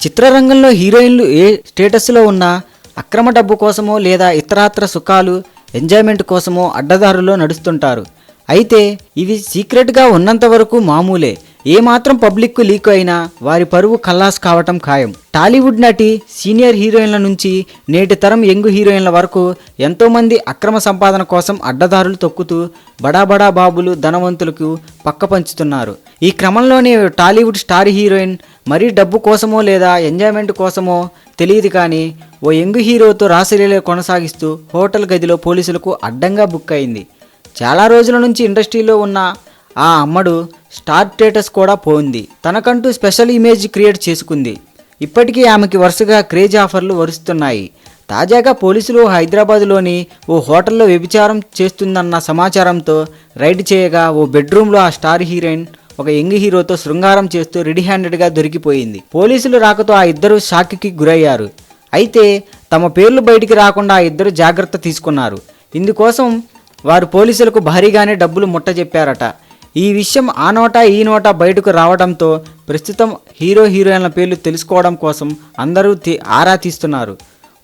చిత్రరంగంలో హీరోయిన్లు ఏ స్టేటస్లో ఉన్నా అక్రమ డబ్బు కోసమో లేదా ఇతరాత్ర సుఖాలు ఎంజాయ్మెంట్ కోసమో అడ్డదారుల్లో నడుస్తుంటారు. అయితే ఇవి సీక్రెట్గా ఉన్నంత వరకు మామూలే. ఏమాత్రం పబ్లిక్కు లీక్ అయినా వారి పరువు ఖల్లాస్ కావటం ఖాయం. టాలీవుడ్ నటి సీనియర్ హీరోయిన్ల నుంచి నేటి తరం యంగ్ హీరోయిన్ల వరకు ఎంతోమంది అక్రమ సంపాదన కోసం అడ్డదారులు తొక్కుతూ బడా బడా బాబులు ధనవంతులకు పక్క పంచుతున్నారు. ఈ క్రమంలోనే టాలీవుడ్ స్టార్ హీరోయిన్ మరీ డబ్బు కోసమో లేదా ఎంజాయ్మెంట్ కోసమో తెలియదు కానీ ఓ యంగ్ హీరోతో రాసలీల కొనసాగిస్తూ హోటల్ గదిలో పోలీసులకు అడ్డంగా బుక్ అయింది. చాలా రోజుల నుంచి ఇండస్ట్రీలో ఉన్న ఆ అమ్మడు స్టార్ స్టేటస్ కూడా పోయింది. తనకంటూ స్పెషల్ ఇమేజ్ క్రియేట్ చేసుకుంది. ఇప్పటికీ ఆమెకి వరుసగా క్రేజ్ ఆఫర్లు వరుస్తున్నాయి. తాజాగా పోలీసులు హైదరాబాద్లోని ఓ హోటల్లో వ్యభిచారం చేస్తుందన్న సమాచారంతో రైడ్ చేయగా ఓ బెడ్రూమ్లో ఆ స్టార్ హీరోయిన్ ఒక యంగ్ హీరోతో శృంగారం చేస్తూ రెడీ హ్యాండెడ్గా దొరికిపోయింది. పోలీసులు రాకతో ఆ ఇద్దరు షాక్కి గురయ్యారు. అయితే తమ పేర్లు బయటికి రాకుండా ఆ ఇద్దరు జాగ్రత్త తీసుకున్నారు. ఇందుకోసం వారు పోలీసులకు భారీగానే డబ్బులు ముట్టజెప్పారట. ఈ విషయం ఆ నోటా ఈ నోటా బయటకు రావడంతో ప్రస్తుతం హీరో హీరోయిన్ల పేర్లు తెలుసుకోవడం కోసం అందరూ తీ- ఆరా తీస్తున్నారు.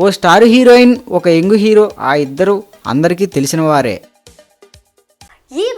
ఓ స్టార్ హీరోయిన్ ఒక యంగ్ హీరో ఆ ఇద్దరు అందరికీ తెలిసిన వారే.